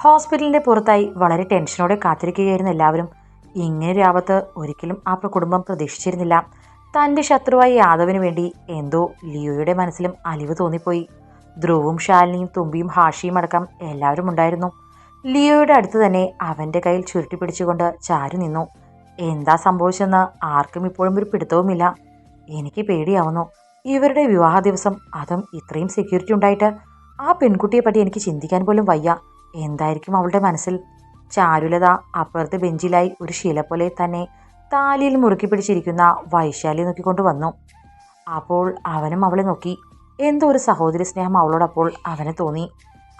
ഹോസ്പിറ്റലിന്റെ പുറത്തായി വളരെ ടെൻഷനോടെ കാത്തിരിക്കുകയായിരുന്നു എല്ലാവരും. ഇങ്ങനൊരു ആപത്ത് ഒരിക്കലും ആ കുടുംബം പ്രതീക്ഷിച്ചിരുന്നില്ല. തന്റെ ശത്രുവായ യാദവിന് വേണ്ടി എന്തോ ലിയോയുടെ മനസ്സിലും അലിവ് തോന്നിപ്പോയി. ധ്രുവും ശാലിനിയും തുമ്പിയും ഹാഷിയും അടക്കം എല്ലാവരും ഉണ്ടായിരുന്നു. ലിയോയുടെ അടുത്ത് തന്നെ അവന്റെ കയ്യിൽ ചുരുട്ടി പിടിച്ചുകൊണ്ട് ചാരു നിന്നു. എന്താ സംഭവിച്ചെന്ന് ആർക്കും ഇപ്പോഴും ഒരു പിടുത്തവുമില്ല. എനിക്ക് പേടിയാവുന്നു. ഇവരുടെ വിവാഹ ദിവസം അതും ഇത്രയും സെക്യൂരിറ്റി ഉണ്ടായിട്ട്. ആ പെൺകുട്ടിയെ പറ്റി എനിക്ക് ചിന്തിക്കാൻ പോലും വയ്യ. എന്തായിരിക്കും അവളുടെ മനസ്സിൽ? ചാരുലത അപ്പുറത്ത് ബെഞ്ചിലായി ഒരു ശില പോലെ തന്നെ താലിയിൽ മുറുക്കി പിടിച്ചിരിക്കുന്ന വൈശാലി നോക്കിക്കൊണ്ട് വന്നു. അപ്പോൾ അവനും അവളെ നോക്കി. എന്തോ ഒരു സഹോദരി സ്നേഹം അവളോടപ്പോൾ അവന് തോന്നി.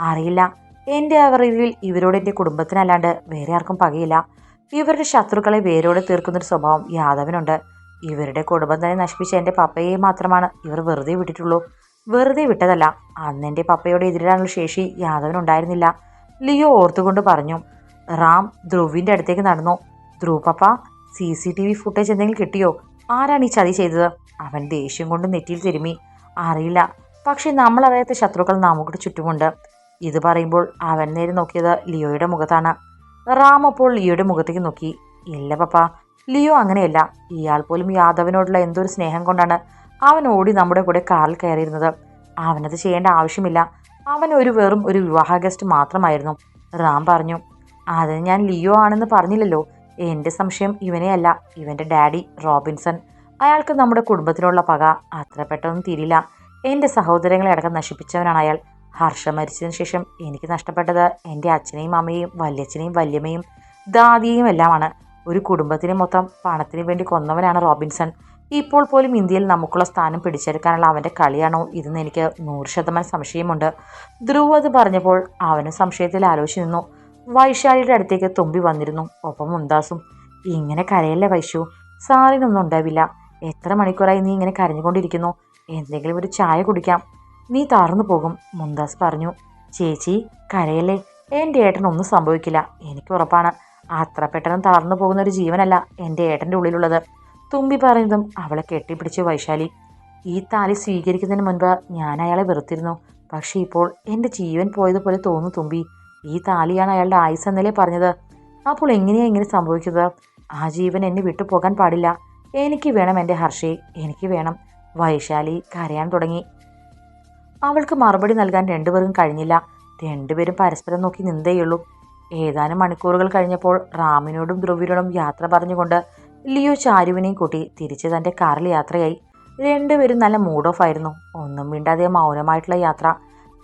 അറിയില്ല. എന്റെ അവറിവിൽ ഇവരോട് എന്റെ കുടുംബത്തിനല്ലാണ്ട് വേറെ ആർക്കും പകയില്ല. ഇവരുടെ ശത്രുക്കളെ വേരോടെ തീർക്കുന്നൊരു സ്വഭാവം യാദവനുണ്ട്. ഇവരുടെ കുടുംബം തന്നെ നശിപ്പിച്ച എന്റെ പപ്പയെ മാത്രമാണ് ഇവർ വെറുതെ വിട്ടിട്ടുള്ളൂ. വെറുതെ വിട്ടതല്ല. അന്ന് എന്റെ പപ്പയോട് എതിരിടാനുള്ള ശേഷി യാദവനുണ്ടായിരുന്നില്ല. ലിയോ ഓർത്തുകൊണ്ട് പറഞ്ഞു റാം ധ്രുവിന്റെ അടുത്തേക്ക് നടന്നു. Dhruv papa C C T V footage എന്തെങ്കിലും കിട്ടിയോ? ആരാണ് ഈ ചതി ചെയ്തത്? അവൻ ദേഷ്യം കൊണ്ട് നെറ്റിയിൽ തിരുമ്മി അറിയില്ല. പക്ഷേ നമ്മളറിയാത്ത ശത്രുക്കൾ നമുക്ക് ചുറ്റുമുണ്ട്. ഇത് പറയുമ്പോൾ അവൻ നേരെ നോക്കിയത് ലിയോയുടെ മുഖത്താണ്. റാം അപ്പോൾ ലിയോയുടെ മുഖത്തേക്ക് നോക്കി. ഇല്ല പപ്പ ലിയോ അങ്ങനെയല്ല. ഇയാൾ പോലും യാദവിനോടുള്ള എന്തൊരു സ്നേഹം കൊണ്ടാണ് അവൻ ഓടി നമ്മുടെ കൂടെ കാറിൽ കയറിയിരുന്നത്. അവനത് ചെയ്യേണ്ട ആവശ്യമില്ല. അവൻ ഒരു വെറും ഒരു വിവാഹ ഗസ്റ്റ് മാത്രമായിരുന്നു. റാം പറഞ്ഞു അത് ഞാൻ ലിയോ ആണെന്ന് പറഞ്ഞില്ലല്ലോ. എന്റെ സംശയം ഇവനെയല്ല. ഇവന്റെ ഡാഡി റോബിൻസൺ. അയാൾക്ക് നമ്മുടെ കുടുംബത്തിനുള്ള പക അത്ര പെട്ടെന്ന് തീരില്ല. എന്റെ സഹോദരങ്ങളെ അടക്കം നശിപ്പിച്ചവനാണ് അയാൾ. ഹർഷ മരിച്ചതിന് ശേഷം എനിക്ക് നഷ്ടപ്പെട്ടത് എന്റെ അച്ഛനെയും അമ്മയെയും വല്യച്ഛനെയും വല്യമ്മയും ദാദിയെയും എല്ലാമാണ്. ഒരു കുടുംബത്തിന് മൊത്തം പണത്തിന് വേണ്ടി കൊന്നവനാണ് റോബിൻസൺ. ഇപ്പോൾ പോലും ഇന്ത്യയിൽ നമുക്കുള്ള സ്ഥാനം പിടിച്ചെടുക്കാനുള്ള അവന്റെ കളിയാണോ ഇതെന്ന് എനിക്ക് നൂറ് ശതമാനം സംശയമുണ്ട്. ധ്രുവ് അത് പറഞ്ഞപ്പോൾ അവനും സംശയത്തിൽ ആലോചിച്ച് നിന്നു. വൈശാലിയുടെ അടുത്തേക്ക് തുമ്പി വന്നിരുന്നു. ഒപ്പം മുന്താസും ഇങ്ങനെ കരയല്ലേ വൈശു? സാറിനൊന്നും ഉണ്ടാവില്ല. എത്ര മണിക്കൂറായി നീ ഇങ്ങനെ കരഞ്ഞുകൊണ്ടിരിക്കുന്നു? എന്തെങ്കിലും ഒരു ചായ കുടിക്കാം. നീ താർന്നു പോകും മുന്താസ് പറഞ്ഞു. ചേച്ചി കരയല്ലേ? എന്റെ ഏട്ടനൊന്നും സംഭവിക്കില്ല. എനിക്ക് ഉറപ്പാണ്. അത്ര പെട്ടെന്ന് തളർന്നു പോകുന്ന ഒരു ജീവനല്ല എന്റെ ഏട്ടന്റെ ഉള്ളിലുള്ളത്. തുമ്പി പറയുന്നതും അവളെ കെട്ടിപ്പിടിച്ച് വൈശാലി ഈ താലി സ്വീകരിക്കുന്നതിന് മുൻപ് ഞാൻ അയാളെ വെറുത്തിരുന്നു. പക്ഷേ ഇപ്പോൾ എന്റെ ജീവൻ പോയതുപോലെ തോന്നുന്നു തുമ്പി. ഈ താലിയാണ് അയാളുടെ ആയുസ് എന്നല്ലേ പറഞ്ഞത്? അപ്പോൾ എങ്ങനെയാണ് ഇങ്ങനെ സംഭവിക്കുന്നത് ആ ജീവൻ എന്നെ വിട്ടു പോകാൻ പാടില്ല. എനിക്ക് വേണം എന്റെ ഹർഷയെ എനിക്ക് വേണം. വൈശാലി കരയാൻ തുടങ്ങി. അവൾക്ക് മറുപടി നൽകാൻ രണ്ടുപേർക്കും കഴിഞ്ഞില്ല. രണ്ടുപേരും പരസ്പരം നോക്കി നിന്തേയുള്ളൂ ഏതാനും മണിക്കൂറുകൾ കഴിഞ്ഞപ്പോൾ റാമിനോടും ധ്രുവിനോടും യാത്ര പറഞ്ഞുകൊണ്ട് ലിയോ ചാരുവിനെയും കൂട്ടി തിരിച്ച് തന്റെ കാറിൽ യാത്രയായി. രണ്ടുപേരും നല്ല മൂഡ് ഓഫ് ആയിരുന്നു. ഒന്നും മിണ്ടാതെ മൗനമായിട്ടുള്ള യാത്ര.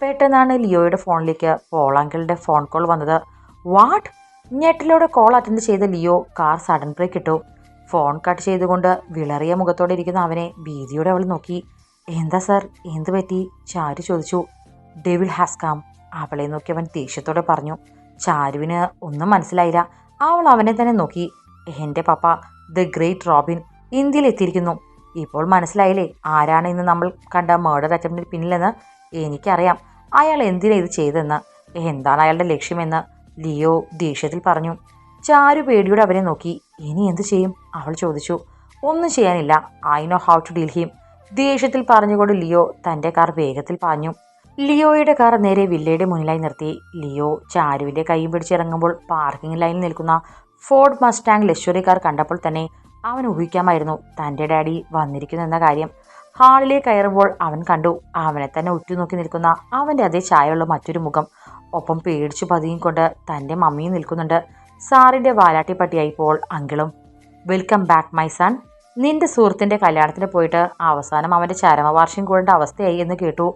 പെട്ടെന്നാണ് ലിയോയുടെ ഫോണിലേക്ക് പോളാങ്കിളുടെ ഫോൺ കോൾ വന്നത്. വാട്ട്? ഞെട്ടിലൂടെ കോൾ അറ്റൻഡ് ചെയ്ത ലിയോ കാർ സഡൻ ബ്രേക്ക് ഇട്ടു. ഫോൺ കട്ട് ചെയ്തുകൊണ്ട് വിളറിയ മുഖത്തോടെ ഇരിക്കുന്ന അവനെ ഭീതിയോടെ അവൾ നോക്കി. എന്താ സർ എന്ത് പറ്റി? ചാരു ചോദിച്ചു. ഡെവിൾ ഹാസ് കാം അവളെ നോക്കി അവൻ ദേഷ്യത്തോടെ പറഞ്ഞു. ചാരുവിന് ഒന്നും മനസ്സിലായില്ല. അവൾ അവനെ തന്നെ നോക്കി. എന്റെ പപ്പ ദ ഗ്രേറ്റ് റോബിൻ ഇന്ത്യയിൽ എത്തിയിരിക്കുന്നു ഇപ്പോൾ മനസ്സിലായില്ലേ? ആരാണ് ഇന്ന് നമ്മൾ കണ്ട മേർഡർ അറ്റംപ്റ്റിന് പിന്നിലെന്ന് എനിക്കറിയാം. അയാൾ എന്തിനാ ഇത് ചെയ്തതെന്ന്? എന്താണ് അയാളുടെ ലക്ഷ്യമെന്ന്? ലിയോ ദേഷ്യത്തിൽ പറഞ്ഞു. ചാരു പേടിയോടെ അവനെ നോക്കി. ഇനി എന്ത് ചെയ്യും? അവൾ ചോദിച്ചു. ഒന്നും ചെയ്യാനില്ല. I know how to deal him ദേഷ്യത്തിൽ പറഞ്ഞുകൊണ്ട് ലിയോ തന്റെ കാർ വേഗത്തിൽ പാഞ്ഞു. ലിയോയുടെ കാർ നേരെ വില്ലയുടെ മുന്നിലായി നിർത്തി. ലിയോ ചാരുവിന്റെ കൈയും പിടിച്ചിറങ്ങുമ്പോൾ പാർക്കിംഗ് ലൈനിൽ നിൽക്കുന്ന ഫോർഡ് മസ്റ്റാങ് ലക്ഷറി കാർ കണ്ടപ്പോൾ തന്നെ അവൻ ഊഹിക്കാമായിരുന്നു തന്റെ ഡാഡി വന്നിരിക്കുന്നു എന്ന കാര്യം. ഹാളിലേക്ക് കയറുമ്പോൾ അവൻ കണ്ടു അവനെ തന്നെ ഉറ്റുനോക്കി നിൽക്കുന്ന അവന്റെ അതേ ചായയുള്ള മറ്റൊരു മുഖം. ഒപ്പം പേടിച്ചു പതിയും കൊണ്ട് തന്റെ മമ്മിയും നിൽക്കുന്നുണ്ട്. സാറിന്റെ വാലാട്ടി പട്ടിയായിപ്പോൾ അങ്കിളും. Welcome back my son. നിന്റെ സുഹൃത്തിന്റെ കല്യാണത്തിന് പോയിട്ട് അവസാനം അവന്റെ ചരമവാർഷികം കൂടേണ്ട അവസ്ഥയായി എന്ന് കേട്ടു.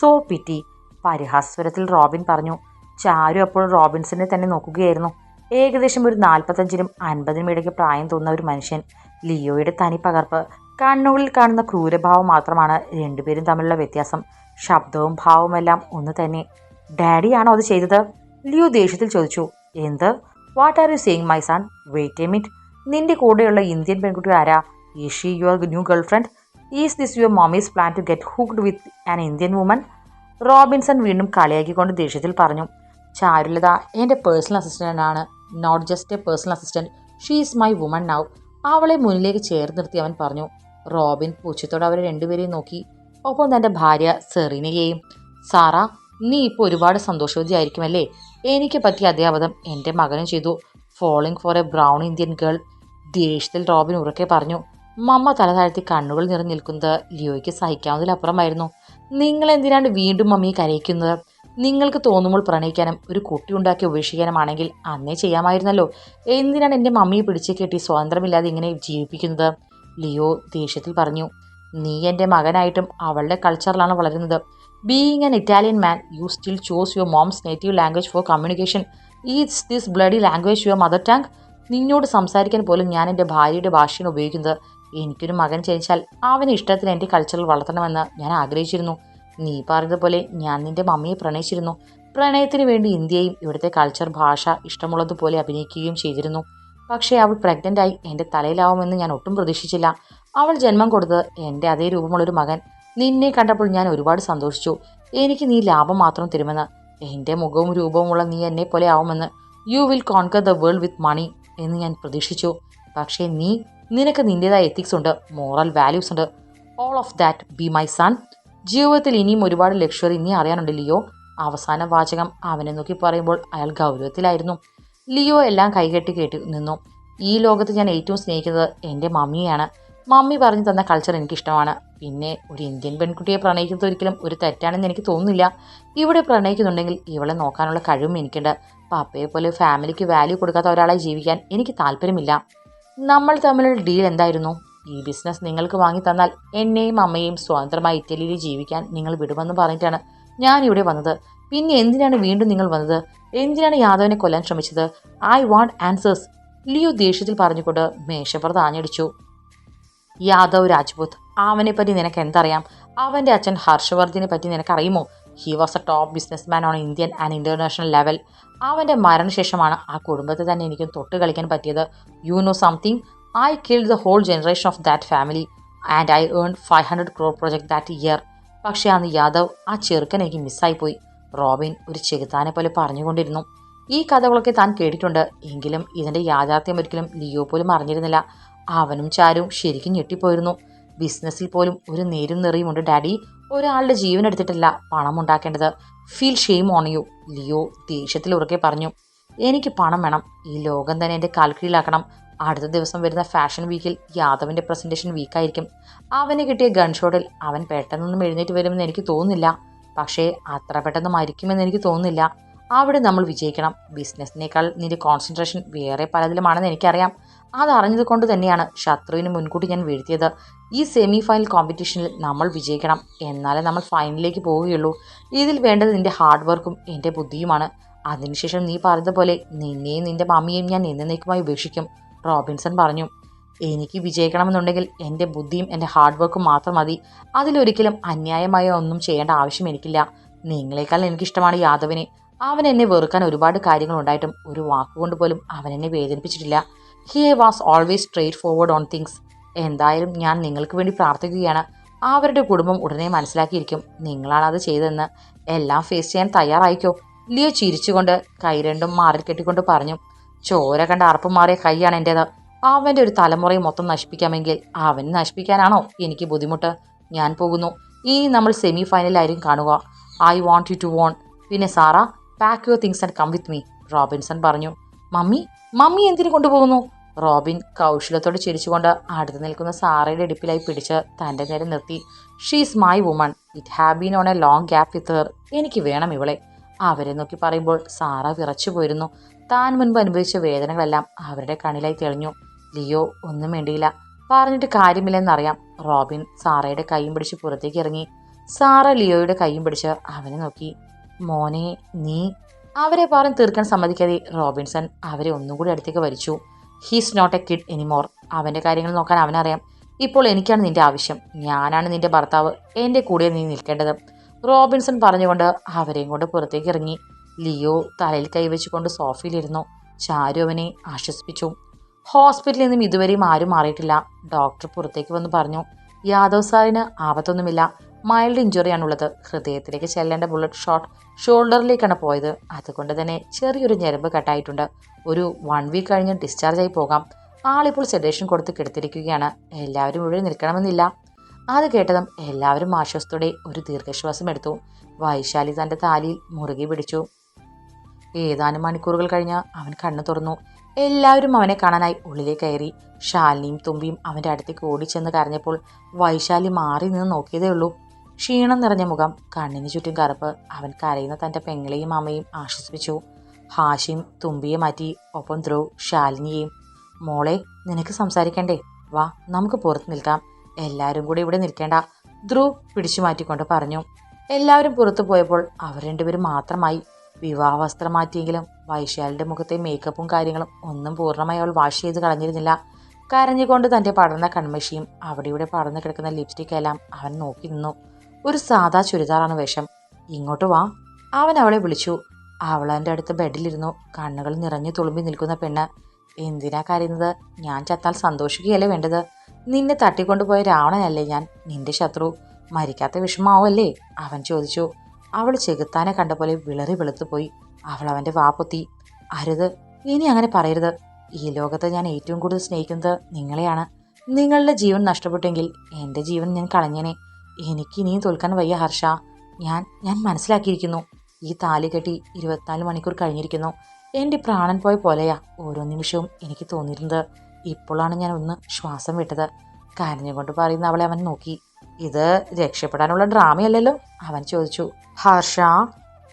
സോ പിറ്റി. പരിഹാസ്വരത്തിൽ റോബിൻ പറഞ്ഞു. ചാരു അപ്പോൾ റോബിൻസിനെ തന്നെ നോക്കുകയായിരുന്നു. ഏകദേശം ഒരു നാൽപ്പത്തഞ്ചിനും അൻപതിനും ഇടയ്ക്ക് പ്രായം തോന്നുന്ന ഒരു മനുഷ്യൻ ലിയോയുടെ തനി പകർപ്പ് കണ്ണുകളിൽ കാണുന്ന ക്രൂരഭാവം മാത്രമാണ് രണ്ടുപേരും തമ്മിലുള്ള വ്യത്യാസം. ശബ്ദവും ഭാവവുമെല്ലാം ഒന്ന് തന്നെ. ഡാഡിയാണോ അത് ചെയ്തത്? ലിയോ ദേഷ്യത്തിൽ ചോദിച്ചു. എന്ത്? What are you seeing my son wait a minute നിന്റെ കൂടെയുള്ള ഇന്ത്യൻ പെൺകുട്ടി ആരാ? Is she your new girl friend is this your mummy's plan to get hooked with an Indian woman Robinson വീണ്ടും കളിയാക്കിക്കൊണ്ട് ദേഷ്യത്തിൽ പറഞ്ഞു. ചാരുലത എന്റെ പേഴ്സണൽ അസിസ്റ്റന്റ് ആണ്. Not just a personal assistant she is my woman now അവളെ മുന്നിലേക്ക് ചേർത്ത് നിർത്തി അവൻ പറഞ്ഞു റോബിൻ പൂച്ചത്തോടെ അവരെ രണ്ടുപേരെയും നോക്കി. ഒപ്പം തന്റെ ഭാര്യ സെറീനയെയും സാറ നീ ഇപ്പോൾ ഒരുപാട് സന്തോഷവതിയായിരിക്കുമല്ലേ? എനിക്ക് പറ്റിയ അതേ അബദ്ധം എന്റെ മകനും ചെയ്തു. Falling for a brown Indian girl ദേഷ്യത്തിൽ റോബിൻ ഉറക്കെ പറഞ്ഞു മമ്മ തല താഴ്ത്തി കണ്ണുകൾ നിറഞ്ഞു നിൽക്കുന്നത് ലിയോയ്ക്ക് സഹിക്കാവുന്നതിലപ്പുറമായിരുന്നു. നിങ്ങൾ എന്തിനാണ് വീണ്ടും മമ്മിയെ കരയിക്കുന്നത്? നിങ്ങൾക്ക് തോന്നുമ്പോൾ പ്രണയിക്കാനും ഒരു കുട്ടി ഉണ്ടാക്കി ഉപേക്ഷിക്കാനുമാണെങ്കിൽ അന്നേ ചെയ്യാമായിരുന്നല്ലോ. എന്തിനാണ് എന്റെ മമ്മിയെ പിടിച്ചു കെട്ടി സ്വാതന്ത്ര്യമില്ലാതെ ഇങ്ങനെ ജീവിപ്പിക്കുന്നത്? ലിയോ ദേഷ്യത്തിൽ പറഞ്ഞു. നീ എന്റെ മകനായിട്ടും അവളുടെ കൾച്ചറിലാണ് വളരുന്നത്? Being an Italian man you still choose your mom's native language for communication is this bloody language your mother tongue നിന്നോട് സംസാരിക്കാൻ പോലും ഞാൻ എന്റെ ഭാര്യയുടെ ഭാഷയാണ് ഉപയോഗിക്കുന്നത്. എനിക്കൊരു മകൻ ജനിച്ചാൽ അവന് ഇഷ്ടത്തിന് എന്റെ കൾച്ചറിൽ വളർത്തണമെന്ന് ഞാൻ ആഗ്രഹിച്ചിരുന്നു. നീ പറഞ്ഞതുപോലെ ഞാൻ നിന്റെ മമ്മിയെ പ്രണയിച്ചിരുന്നു. പ്രണയത്തിന് വേണ്ടി ഇന്ത്യയും ഇവിടുത്തെ കൾച്ചർ ഭാഷ ഇഷ്ടമുള്ളതുപോലെ അഭിനയിക്കുകയും ചെയ്തിരുന്നു. പക്ഷേ അവൾ പ്രഗ്നന്റ് ആയി എന്റെ തലയിലാവുമെന്ന് ഞാൻ ഒട്ടും പ്രതീക്ഷിച്ചില്ല. അവൾ ജന്മം കൊടുത്തത് എന്റെ അതേ രൂപമുള്ളൊരു മകൻ. നിന്നെ കണ്ടപ്പോൾ ഞാൻ ഒരുപാട് സന്തോഷിച്ചു. എനിക്ക് നീ ലാഭം മാത്രം തരുമെന്ന്. എന്റെ മുഖവും രൂപവുമുള്ള നീ എന്നെ പോലെ ആവുമെന്ന്. You will conquer the world with money എന്ന് ഞാൻ പ്രതീക്ഷിച്ചു. പക്ഷേ നീ നിനക്ക് നിന്റേതായ എത്തിക്സ് ഉണ്ട് മോറൽ വാല്യൂസ് ഉണ്ട്. All of that be my son ജീവിതത്തിൽ ഇനിയും ഒരുപാട് ലക്ഷ്വറി ഇനി അറിയാനുണ്ട് ലിയോ. അവസാന വാചകം അവനെ നോക്കി പറയുമ്പോൾ അയാൾ ഗൗരവത്തിലായിരുന്നു. ലിയോ എല്ലാം കൈകെട്ടി കേട്ടി നിന്നു. ഈ ലോകത്ത് ഞാൻ ഏറ്റവും സ്നേഹിക്കുന്നത് എന്റെ മമ്മിയാണ് മമ്മി പറഞ്ഞു തന്ന കൾച്ചർ എനിക്കിഷ്ടമാണ്. പിന്നെ ഒരു ഇന്ത്യൻ പെൺകുട്ടിയെ പ്രണയിക്കുന്നത് ഒരിക്കലും ഒരു തെറ്റാണെന്ന് എനിക്ക് തോന്നുന്നില്ല. ഇവിടെ പ്രണയിക്കുന്നുണ്ടെങ്കിൽ ഇവളെ നോക്കാനുള്ള കഴിവും എനിക്കുണ്ട്. പപ്പയെ പോലെ ഫാമിലിക്ക് വാല്യൂ കൊടുക്കാത്ത ഒരാളായി ജീവിക്കാൻ എനിക്ക് താല്പര്യമില്ല. നമ്മൾ തമ്മിലുള്ള ഡീൽ എന്തായിരുന്നു? ഈ ബിസിനസ് നിങ്ങൾക്ക് വാങ്ങി തന്നാൽ എന്നെയും അമ്മയെയും സ്വതന്ത്രമായി ഇറ്റലിയിൽ ജീവിക്കാൻ നിങ്ങൾ വിടുമെന്ന് പറഞ്ഞിട്ടാണ് ഞാൻ ഇവിടെ വന്നത്. പിന്നെ എന്തിനാണ് വീണ്ടും നിങ്ങൾ വന്നത്? എന്തിനാണ് യാദവിനെ കൊല്ലാൻ ശ്രമിച്ചത്? ഐ വാണ്ട് ആൻസേഴ്സ് ലിയോ ദേഷ്യത്തിൽ പറഞ്ഞുകൊണ്ട് മേശപ്പുറത്ത് ആഞ്ഞടിച്ചു. യാദവ് രാജ്പുത് അവനെ പറ്റി നിനക്ക് എന്തറിയാം? അവന്റെ അച്ഛൻ ഹർഷവർദ്ധനെ പറ്റി നിനക്കറിയുമോ? He was a top business man on Indian and international level അവന്റെ മരണശേഷമാണ് ആ കുടുംബത്തെ തന്നെ എനിക്ക് തൊട്ട് കളിക്കാൻ പറ്റിയത്. You know something I killed the whole generation of that family and I earn five hundred crore project that year പക്ഷേ അന്ന് യാദവ് ആ ചെറുക്കൻ എനിക്ക് മിസ്സായിപ്പോയി റോബിൻ ഒരു ചെകുത്താനെ പോലെ പറഞ്ഞുകൊണ്ടിരുന്നു. ഈ കഥകളൊക്കെ താൻ കേട്ടിട്ടുണ്ട്. എങ്കിലും ഇതിന്റെ യാഥാർത്ഥ്യം ഒരിക്കലും ലിയോ പോലും അറിഞ്ഞിരുന്നില്ല. അവനും ചാരും ശരിക്കും ഞെട്ടിപ്പോയിരുന്നു. ബിസിനസ്സിൽ പോലും ഒരു നേരും നിറയുമുണ്ട് ഡാഡി. ഒരാളുടെ ജീവൻ എടുത്തിട്ടില്ല പണം ഉണ്ടാക്കേണ്ടത്. Feel shame on you Leo ദേഷ്യത്തിൽ ഉറക്കെ പറഞ്ഞു. എനിക്ക് പണം വേണം. ഈ ലോകം തന്നെ എന്റെ കാൽക്കീഴിലാക്കണം അടുത്ത ദിവസം വരുന്ന ഫാഷൻ വീക്കിൽ യാദവിന്റെ പ്രസന്റേഷൻ വീക്കായിരിക്കും അവന് കിട്ടിയ ഗൺഷോട്ടിൽ അവൻ പെട്ടെന്നൊന്നും എഴുന്നേറ്റ് വരുമെന്ന് എനിക്ക് തോന്നുന്നില്ല. പക്ഷേ അത്ര പെട്ടെന്ന് മരിക്കുമെന്ന് എനിക്ക് തോന്നുന്നില്ല. അവിടെ നമ്മൾ വിജയിക്കണം. ബിസിനസ്സിനേക്കാൾ നിന്റെ കോൺസെൻട്രേഷൻ വേറെ പലതിലുമാണെന്ന് എനിക്കറിയാം. അതറിഞ്ഞത് കൊണ്ട് തന്നെയാണ് ശത്രുവിന് മുൻകൂട്ടി ഞാൻ വീഴ്ത്തിയത്. ഈ സെമി ഫൈനൽ കോമ്പറ്റീഷനിൽ നമ്മൾ വിജയിക്കണം. എന്നാലേ നമ്മൾ ഫൈനലിലേക്ക് പോവുകയുള്ളൂ. ഇതിൽ വേണ്ടത് നിന്റെ ഹാർഡ് വർക്കും എന്റെ ബുദ്ധിയുമാണ്. അതിനുശേഷം നീ പറഞ്ഞതുപോലെ നിന്നെയും നിന്റെ മമ്മിയെയും ഞാൻ എന്നേക്കുമായി ഉപേക്ഷിക്കും. റോബിൻസൺ പറഞ്ഞു. എനിക്ക് വിജയിക്കണമെന്നുണ്ടെങ്കിൽ എന്റെ ബുദ്ധിയും എന്റെ ഹാർഡ് വർക്കും മാത്രം മതി. അതിലൊരിക്കലും അന്യായമായ ഒന്നും ചെയ്യേണ്ട ആവശ്യം എനിക്കില്ല. നിങ്ങളെക്കാൾ എനിക്കിഷ്ടമാണ് യാദവിനെ. അവൻ എന്നെ വെറുക്കാൻ ഒരുപാട് കാര്യങ്ങൾ ഉണ്ടായിട്ടും ഒരു വാക്കുകൊണ്ട് പോലും അവൻ എന്നെ വേദനിപ്പിച്ചിട്ടില്ല. He was always straightforward on things എന്തായാലും ഞാൻ നിങ്ങൾക്ക് വേണ്ടി പ്രാർത്ഥിക്കുകയാണ്. അവരുടെ കുടുംബം ഉടനെ മനസ്സിലാക്കിയിരിക്കും. നിങ്ങളാണ് അത് ചെയ്തതെന്ന്. എല്ലാം ഫേസ് ചെയ്യാൻ തയ്യാറായിക്കോ? ലിയോ ചിരിച്ചുകൊണ്ട് കൈരണ്ടും മാറിൽ കെട്ടിക്കൊണ്ട് പറഞ്ഞു. ചോര കണ്ട അറപ്പ് മാറിയ കൈയാണ് എന്റേത് അവന്റെ ഒരു തലമുറയെ മൊത്തം നശിപ്പിക്കാമെങ്കിൽ അവൻ നശിപ്പിക്കാനാണോ? എനിക്ക് ബുദ്ധിമുട്ട്. ഞാൻ പോകുന്നു. ഇനി നമ്മൾ സെമി ഫൈനലായിരിക്കും കാണുക. I want you to won പിന്നെ Sara pack your things and come with me Robinson പറഞ്ഞു. മമ്മി മമ്മി എന്തിനു കൊണ്ടുപോകുന്നു? റോബിൻ കൗശലത്തോട് ചിരിച്ചുകൊണ്ട് അടുത്ത് നിൽക്കുന്ന സാറയുടെ ഇടുപ്പിലായി പിടിച്ച് തന്റെ നേരെ നിർത്തി. She's my woman it have been on a long gap with എനിക്ക് വേണം ഇവളെ. അവരെ നോക്കി പറയുമ്പോൾ സാറ വിറച്ചു പോയിരുന്നു. താൻ മുൻപ് അനുഭവിച്ച വേദനകളെല്ലാം അവരുടെ കണ്ണിലായി തെളിഞ്ഞു. ലിയോ ഒന്നും വേണ്ടിയില്ല പറഞ്ഞിട്ട് കാര്യമില്ലെന്നറിയാം. റോബിൻ സാറയുടെ കൈയും പിടിച്ച് പുറത്തേക്ക് ഇറങ്ങി. സാറ ലിയോയുടെ കൈയും പിടിച്ച് അവനെ നോക്കി. മോനെ നീ? അവരെ പറഞ്ഞ് തീർക്കാൻ സമ്മതിക്കാതെ റോബിൻസൺ അവരെ ഒന്നും കൂടി അടുത്തേക്ക് വലിച്ചു. He's not a kid anymore അവന്റെ കാര്യങ്ങൾ നോക്കാൻ അവനറിയാം. ഇപ്പോൾ എനിക്കാണ് നിന്റെ ആവശ്യം. ഞാനാണ് നിന്റെ ഭർത്താവ്. എന്റെ കൂടെ നീ നിൽക്കേണ്ടത്. റോബിൻസൺ പറഞ്ഞുകൊണ്ട് അവരെയും കൊണ്ട് പുറത്തേക്ക് ഇറങ്ങി. ലിയോ തലയിൽ കൈവച്ചുകൊണ്ട് സോഫയിലിരുന്നു. ചാരു അവനെ ആശ്വസിപ്പിച്ചു. ഹോസ്പിറ്റലിൽ നിന്നും ഇതുവരെയും ആരും മാറിയിട്ടില്ല. ഡോക്ടർ പുറത്തേക്ക് വന്ന് പറഞ്ഞു യാദവ് സാറിന് ആപത്തൊന്നുമില്ല. മൈൽഡ് ഇഞ്ചുറിയാണുള്ളത്. ഹൃദയത്തിലേക്ക് ചെല്ലേണ്ട ബുള്ളറ്റ് ഷോട്ട് ഷോൾഡറിലേക്കാണ് പോയത്. അതുകൊണ്ട് തന്നെ ചെറിയൊരു ഞരമ്പ് കട്ടായിട്ടുണ്ട്. ഒരു വൺ വീക്ക് കഴിഞ്ഞ് ഡിസ്ചാർജ് ആയി പോകാം. ആളിപ്പോൾ സെഡേഷൻ കൊടുത്ത് കിടത്തിരിക്കുകയാണ്. എല്ലാവരും ഇവിടെ നിൽക്കണമെന്നില്ല. അത് കേട്ടതും എല്ലാവരും ആശ്വാസത്തോടെ ഒരു ദീർഘശ്വാസം എടുത്തു. വൈശാലി തന്റെ താലിയിൽ മുറുകി പിടിച്ചു. ഏതാനും മണിക്കൂറുകൾ കഴിഞ്ഞ് അവൻ കണ്ണു തുറന്നു. എല്ലാവരും അവനെ കാണാനായി ഉള്ളിലേക്ക് കയറി. ശാലിനിയും തുമ്പിയും അവന്റെ അടുത്തേക്ക് ഓടിച്ചെന്ന് കരഞ്ഞപ്പോൾ വൈശാലി മാറി നിന്ന് നോക്കിയതേ ഉള്ളൂ. ക്ഷീണം നിറഞ്ഞ മുഖം കണ്ണിന് ചുറ്റും കറുപ്പ്. അവൻ കരയുന്ന തന്റെ പെങ്ങളെയും അമ്മയും ആശ്വസിപ്പിച്ചു. ഹാഷിം തുമ്പിയെ മാറ്റി ഒപ്പം ധ്രുവ് ശാലിനിയെയും. മോളെ നിനക്ക് സംസാരിക്കണ്ടേ? വാ നമുക്ക് പുറത്ത് നിൽക്കാം. എല്ലാവരും കൂടി ഇവിടെ നിൽക്കേണ്ട. ധ്രുവ് പിടിച്ചു മാറ്റിക്കൊണ്ട് പറഞ്ഞു. എല്ലാവരും പുറത്തു പോയപ്പോൾ അവർ രണ്ടുപേരും മാത്രമായി വിവാഹ വസ്ത്രം മാറ്റിയെങ്കിലും വൈശാലിന്റെ മുഖത്തെ മേക്കപ്പും കാര്യങ്ങളും ഒന്നും പൂർണമായി അവൾ വാഷ് ചെയ്ത് കളഞ്ഞിരുന്നില്ല. കരഞ്ഞുകൊണ്ട് തന്റെ പടർന്ന കൺമഷിയും ഇവിടെ പടർന്നു കിടക്കുന്ന ലിപ്സ്റ്റിക് എല്ലാം അവൻ നോക്കി നിന്നു. ഒരു സാധാ ചുരിദാറാണ് വേഷം. ഇങ്ങോട്ട് വാ. അവൻ അവളെ വിളിച്ചു. അവൾ എന്റെ അടുത്ത് ബെഡിലിരുന്നു. കണ്ണുകൾ നിറഞ്ഞു തുളുമ്പി നിൽക്കുന്ന പെണ്ണ് എന്തിനാ കരയുന്നത്? ഞാൻ ചത്താൽ സന്തോഷിക്കുകയല്ലേ വേണ്ടത്? നിന്നെ തട്ടിക്കൊണ്ടുപോയ രാവണനല്ലേ ഞാൻ? നിന്റെ ശത്രു. മരിക്കാത്ത വിഷമാവല്ലേ അവൻ ചോദിച്ചു. അവൾ ചെകുത്താനെ കണ്ട പോലെ വിളറി വെളുത്തുപോയി അവൾ അവന്റെ വാപ്പൊത്തി അരുത് ഇനി അങ്ങനെ പറയരുത്. ഈ ലോകത്ത് ഞാൻ ഏറ്റവും കൂടുതൽ സ്നേഹിക്കുന്നത് നിങ്ങളെയാണ്. നിങ്ങളുടെ ജീവൻ നഷ്ടപ്പെട്ടെങ്കിൽ എന്റെ ജീവൻ ഞാൻ കളഞ്ഞേനെ. എനിക്ക് ഇനിയും തോൽക്കാൻ വയ്യ ഹർഷ. ഞാൻ ഞാൻ മനസ്സിലാക്കിയിരിക്കുന്നു. ഈ താലി കെട്ടി ഇരുപത്തിനാല് മണിക്കൂർ കഴിഞ്ഞിരിക്കുന്നു. എന്റെ പ്രാണൻ പോയ പോലെയാ ഓരോ നിമിഷവും എനിക്ക് തോന്നിയിരുന്നത്. ഇപ്പോഴാണ് ഞാൻ ഒന്ന് ശ്വാസം വിട്ടത്. കരഞ്ഞുകൊണ്ട് പറയുന്ന അവളെ അവൻ നോക്കി. ഇത് രക്ഷപ്പെടാനുള്ള ഡ്രാമയല്ലല്ലോ? അവൻ ചോദിച്ചു. ഹർഷ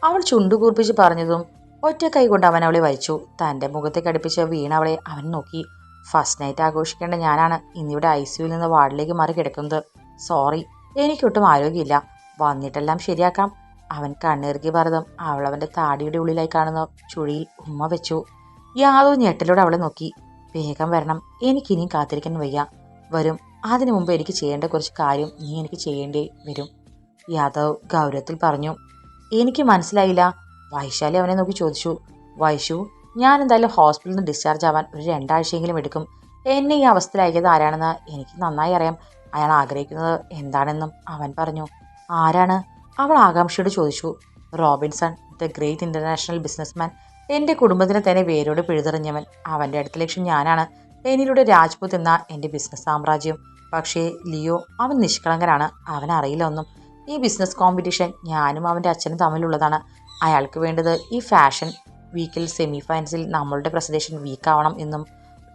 അവൾ ചുണ്ടുകൂർപ്പിച്ച് പറഞ്ഞതും ഒറ്റ കൈ കൊണ്ട് അവൻ അവളെ വലിച്ചു. തന്റെ മുഖത്തെ കടുപ്പിച്ച് വീണ അവളെ അവൻ നോക്കി. ഫസ്റ്റ് നൈറ്റ് ആഘോഷിക്കേണ്ട ഞാനാണ്. ഇന്നിവിടെ ഐ സിയുയിൽ നിന്ന് വാർഡിലേക്ക് മാറി കിടക്കുന്നത്. സോറി എനിക്കൊട്ടും ആരോഗ്യമില്ല. വന്നിട്ടെല്ലാം ശരിയാക്കാം. അവൻ കണ്ണിറുക്കി പറഞ്ഞതും അവൾ അവന്റെ താടിയുടെ ഉള്ളിലായി കാണുന്ന ചുഴിയിൽ ഉമ്മ വെച്ചു. യാതൊരു ഞെട്ടലോടെ അവളെ നോക്കി. വേഗം വരണം. എനിക്കിനിയും കാത്തിരിക്കാൻ വയ്യ. വരും. അതിനു മുമ്പ് എനിക്ക് ചെയ്യേണ്ട കുറച്ച് കാര്യം നീ എനിക്ക് ചെയ്യേണ്ടി വരും. യാദവ് ഗൗരവത്തിൽ പറഞ്ഞു എനിക്ക് മനസ്സിലായില്ല. വൈശാലി അവനെ നോക്കി ചോദിച്ചു വൈശു ഞാൻ എന്തായാലും ഹോസ്പിറ്റലിൽ നിന്ന് ഡിസ്ചാർജ് ആവാൻ ഒരു രണ്ടാഴ്ചയെങ്കിലും എടുക്കും. എന്നെ ഈ അവസ്ഥയിൽ അവസ്ഥയിലാക്കിയത് ആരാണെന്ന് എനിക്ക് നന്നായി അറിയാം. അയാൾ ആഗ്രഹിക്കുന്നത് എന്താണെന്നും അവൻ പറഞ്ഞു ആരാണ്? അവൾ ആകാംക്ഷയോട് ചോദിച്ചു Robinson the great international businessman എന്റെ കുടുംബത്തിനെ തന്നെ വേരോട് പിഴുതെറിഞ്ഞവൻ. അവന്റെ അടുത്ത ലക്ഷ്യം ഞാനാണ്. എന്നിലൂടെ രാജ്പുത് എന്ന എന്റെ ബിസിനസ് സാമ്രാജ്യം. പക്ഷേ ലിയോ അവൻ നിഷ്കളങ്കനാണ്. അവൻ അറിയില്ല ഒന്നും. ഈ ബിസിനസ് കോമ്പറ്റീഷൻ ഞാനും അവന്റെ അച്ഛനും തമ്മിലുള്ളതാണ്. അയാൾക്ക് വേണ്ടത് ഈ ഫാഷൻ വീക്കിൽ സെമി ഫൈനൽസിൽ നമ്മളുടെ പ്രസന്റേഷൻ വീക്ക് ആവണം എന്നും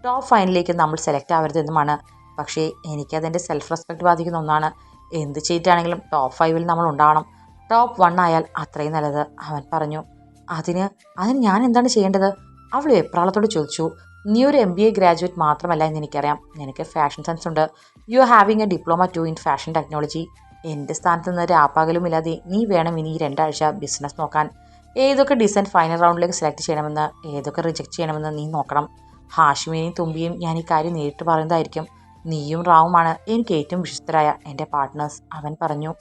ടോപ്പ് ഫൈനലിലേക്ക് നമ്മൾ സെലക്ട് ആവരുതെന്നുമാണ് പക്ഷേ എനിക്കതെന്റെ സെൽഫ് റെസ്പെക്ട് ബാധിക്കുന്ന ഒന്നാണ്. എന്ത് ചെയ്തിട്ടാണെങ്കിലും ടോപ്പ് ഫൈവിൽ നമ്മൾ ഉണ്ടാവണം. ടോപ്പ് വൺ ആയാൽ അത്രയും നല്ലത് അവൻ പറഞ്ഞു. അതിന് അതിന് ഞാൻ എന്താണ് ചെയ്യേണ്ടത്? അവൾ എപ്രാളത്തോട് ചോദിച്ചു. നീ ഒരു എം ബി എ ഗ്രാജുവേറ്റ് മാത്രമല്ല എന്ന് എനിക്കറിയാം. നിനക്ക് ഫാഷൻ സെൻസ് ഉണ്ട്. You are having a diploma too in fashion technology എന്റെ സ്ഥാനത്ത് നിന്ന് രാപ്പാകലും ഇല്ലാതെ നീ വേണം ഇനി രണ്ടാഴ്ച ബിസിനസ് നോക്കാൻ. ഏതൊക്കെ ഡിസൈൻ ഫൈനൽ റൗണ്ടിലേക്ക് സെലക്ട് ചെയ്യണമെന്ന് ഏതൊക്കെ റിജക്ട് ചെയ്യണമെന്ന് നീ നോക്കണം. ഹാഷിമിനെയും തുമ്പിയും ഞാൻ ഈ കാര്യം നേരിട്ട് പറയുന്നതായിരിക്കും. നീയും റാവുമാണ് എനിക്ക് ഏറ്റവും വിശ്വസ്തരായ എന്റെ പാർട്ട്നേഴ്സ് അവൻ പറഞ്ഞു.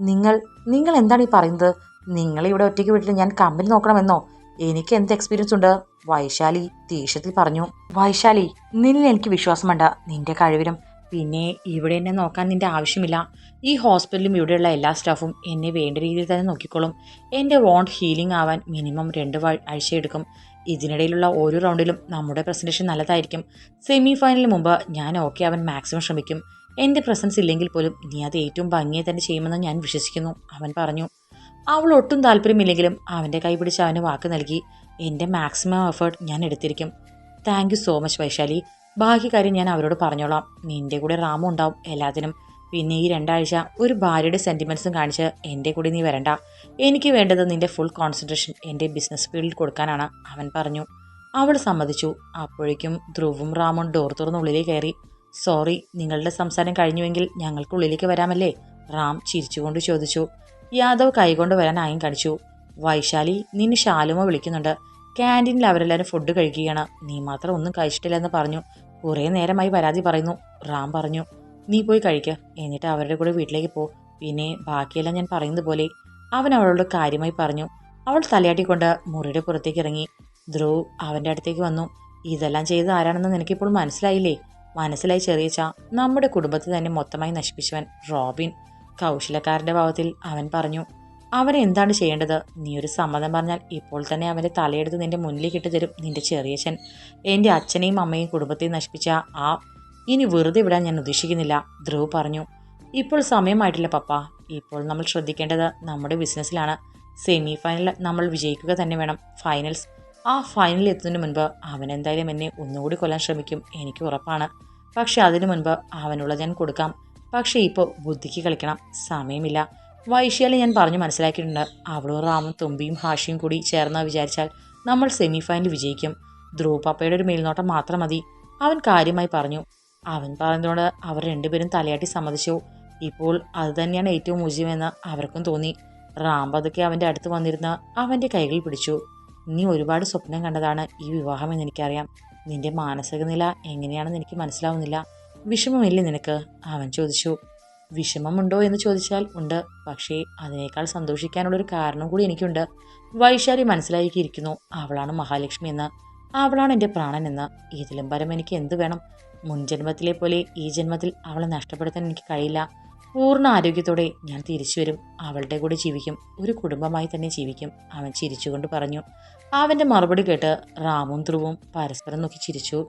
നിങ്ങൾ നിങ്ങൾ എന്താണ് ഈ പറയുന്നത്? നിങ്ങളിവിടെ ഒറ്റയ്ക്ക് വീട്ടിൽ ഞാൻ കമ്പനി നോക്കണമെന്നോ? എനിക്ക് എന്ത് എക്സ്പീരിയൻസ് ഉണ്ട്? വൈശാലി ദേഷ്യത്തിൽ പറഞ്ഞു. വൈശാലി നിന്നിൽ എനിക്ക് വിശ്വാസം വേണ്ട നിന്റെ കഴിവിലും. പിന്നെ ഇവിടെ എന്നെ നോക്കാൻ നിന്റെ ആവശ്യമില്ല. ഈ ഹോസ്പിറ്റലും ഇവിടെയുള്ള എല്ലാ സ്റ്റാഫും എന്നെ വേണ്ട രീതിയിൽ തന്നെ നോക്കിക്കോളും. എന്റെ വോണ്ട് ഹീലിംഗ് ആവാൻ മിനിമം രണ്ട് ആഴ്ച എടുക്കും ഇതിനിടയിലുള്ള ഓരോ റൗണ്ടിലും നമ്മുടെ പ്രസന്റേഷൻ നല്ലതായിരിക്കും. സെമി ഫൈനലിന് മുമ്പ് ഞാൻ ഓക്കെ അവൻ മാക്സിമം ശ്രമിക്കും. എന്റെ പ്രസൻസ് ഇല്ലെങ്കിൽ പോലും നീ അത് ഏറ്റവും ഭംഗിയെ തന്നെ ചെയ്യുമെന്ന് ഞാൻ വിശ്വസിക്കുന്നു. അവൻ പറഞ്ഞു. അവൾ ഒട്ടും താല്പര്യമില്ലെങ്കിലും അവന്റെ കൈ പിടിച്ച് അവന് വാക്ക് നൽകി എന്റെ മാക്സിമം എഫേർട്ട് ഞാൻ എടുത്തിരിക്കും. Thank you so much Vaishali. ബാക്കി കാര്യം ഞാൻ അവരോട് പറഞ്ഞോളാം. നിന്റെ കൂടെ റാമു ഉണ്ടാവും എല്ലാത്തിനും. പിന്നെ ഈ രണ്ടാഴ്ച ഒരു ഭാര്യയുടെ സെന്റിമെന്റ്സും കാണിച്ച് എന്റെ കൂടെ നീ വരണ്ട. എനിക്ക് വേണ്ടത് നിന്റെ ഫുൾ കോൺസെൻട്രേഷൻ എന്റെ ബിസിനസ് ഫീൽഡിൽ കൊടുക്കാനാണ് അവൻ പറഞ്ഞു. അവൾ സമ്മതിച്ചു. അപ്പോഴേക്കും ധ്രുവും റാമും ഡോർ തുറന്ന് ഉള്ളിലേക്ക് കയറി. സോറി നിങ്ങളുടെ സംസാരം കഴിഞ്ഞുവെങ്കിൽ ഞങ്ങൾക്ക് ഉള്ളിലേക്ക് വരാമല്ലേ? റാം ചിരിച്ചുകൊണ്ട് ചോദിച്ചു. യാദവ് കൈകൊണ്ട് വരാൻ ആയും കടിച്ചു. വൈശാലി നിന്നെ ശാലുമ വിളിക്കുന്നുണ്ട്. ക്യാന്റീനിൽ അവരെല്ലാവരും ഫുഡ് കഴിക്കുകയാണ്. നീ മാത്രം ഒന്നും കഴിച്ചിട്ടില്ലെന്ന് പറഞ്ഞു. കുറേ നേരമായി പരാതി പറയുന്നു. റാം പറഞ്ഞു നീ പോയി കഴിക്കുക എന്നിട്ട് അവരുടെ കൂടെ വീട്ടിലേക്ക് പോ. പിന്നെ ബാക്കിയെല്ലാം ഞാൻ പറയുന്നത് പോലെ. അവൻ അവളോട് കാര്യമായി പറഞ്ഞു. അവൾ തലയാട്ടിക്കൊണ്ട് മുറിയുടെ പുറത്തേക്ക് ഇറങ്ങി. ധ്രുവ് അവന്റെ അടുത്തേക്ക് വന്നു. ഇതെല്ലാം ചെയ്ത് ആരാണെന്ന് നിനക്കിപ്പോൾ മനസ്സിലായില്ലേ? മനസ്സിലായി ചെറിയച്ച. നമ്മുടെ കുടുംബത്തെ തന്നെ മൊത്തമായി നശിപ്പിച്ചവൻ റോബിൻ. കൗശലക്കാരന്റെ ഭാവത്തിൽ അവൻ പറഞ്ഞു അവൻ എന്താണ് ചെയ്യേണ്ടത്? നീ ഒരു സമ്മതം പറഞ്ഞാൽ ഇപ്പോൾ തന്നെ അവന്റെ തലയെടുത്ത് നിന്റെ മുന്നിലേക്ക് തരും നിന്റെ ചെറിയച്ഛൻ. എന്റെ അച്ഛനെയും അമ്മയും കുടുംബത്തെ നശിപ്പിച്ച ആ ഇനി വെറുതെ വിടാൻ ഞാൻ ഉദ്ദേശിക്കുന്നില്ല ധ്രുവ് പറഞ്ഞു. ഇപ്പോൾ സമയമായിട്ടില്ല പപ്പ. ഇപ്പോൾ നമ്മൾ ശ്രദ്ധിക്കേണ്ടത് നമ്മുടെ ബിസിനസ്സിലാണ്. സെമി ഫൈനൽ നമ്മൾ വിജയിക്കുക തന്നെ വേണം. ഫൈനൽസ്. ആ ഫൈനലിൽ എത്തുന്നതിന് മുൻപ് അവൻ എന്തായാലും എന്നെ ഒന്നുകൂടി കൊല്ലാൻ ശ്രമിക്കും എനിക്ക് ഉറപ്പാണ്. പക്ഷെ അതിനു മുൻപ് അവനുള്ള ഞാൻ കൊടുക്കാം. പക്ഷേ ഇപ്പോൾ ബുദ്ധിക്ക് കളിക്കണം. സമയമില്ല. വൈശ്യാലി ഞാൻ പറഞ്ഞു മനസ്സിലാക്കിയിട്ടുണ്ട്. അവളും റാമും തുമ്പിയും ഹാഷിയും കൂടി ചേർന്നാ വിചാരിച്ചാൽ നമ്മൾ സെമി ഫൈനൽ വിജയിക്കും. ധ്രുവ് പപ്പയുടെ ഒരു മേൽനോട്ടം മാത്രം മതി. അവൻ കാര്യമായി പറഞ്ഞു. അവൻ പറഞ്ഞതുകൊണ്ട് അവർ രണ്ടുപേരും തലയാട്ടി സമ്മതിച്ചു. ഇപ്പോൾ അത് തന്നെയാണ് ഏറ്റവും ഉചിതമെന്ന് അവർക്കും തോന്നി. റാം പതുക്കെ അവന്റെ അടുത്ത് വന്നിരുന്ന് അവന്റെ കൈകൾ പിടിച്ചു. നീ ഒരുപാട് സ്വപ്നം കണ്ടതാണ് ഈ വിവാഹം എന്ന് എനിക്കറിയാം നിന്റെ മാനസിക നില എങ്ങനെയാണെന്ന് എനിക്ക് മനസ്സിലാവുന്നില്ല. വിഷമമില്ലേ നിനക്ക്? അവൻ ചോദിച്ചു. വിഷമമുണ്ടോ എന്ന് ചോദിച്ചാൽ ഉണ്ട്. പക്ഷേ അതിനേക്കാൾ സന്തോഷിക്കാനുള്ളൊരു കാരണം കൂടി എനിക്കുണ്ട്. വൈശാലി മനസ്സിലാക്കിയിരിക്കുന്നു. അവളാണ് മഹാലക്ഷ്മി എന്ന്. അവളാണ് എന്റെ പ്രാണൻ എന്ന്. ഇതിലും പരം എനിക്ക് എന്ത് വേണം? മുൻ ജന്മത്തിലെ പോലെ ഈ ജന്മത്തിൽ അവളെ നഷ്ടപ്പെടുത്താൻ എനിക്ക് കഴിയില്ല. പൂർണ ആരോഗ്യത്തോടെ ഞാൻ തിരിച്ചു വരും. അവളുടെ കൂടെ ജീവിക്കും. ഒരു കുടുംബമായി തന്നെ ജീവിക്കും. അവൻ ചിരിച്ചുകൊണ്ട് പറഞ്ഞു. അവന്റെ മറുപടി കേട്ട് റാമും ധ്രുവും പരസ്പരം നോക്കി ചിരിച്ചു.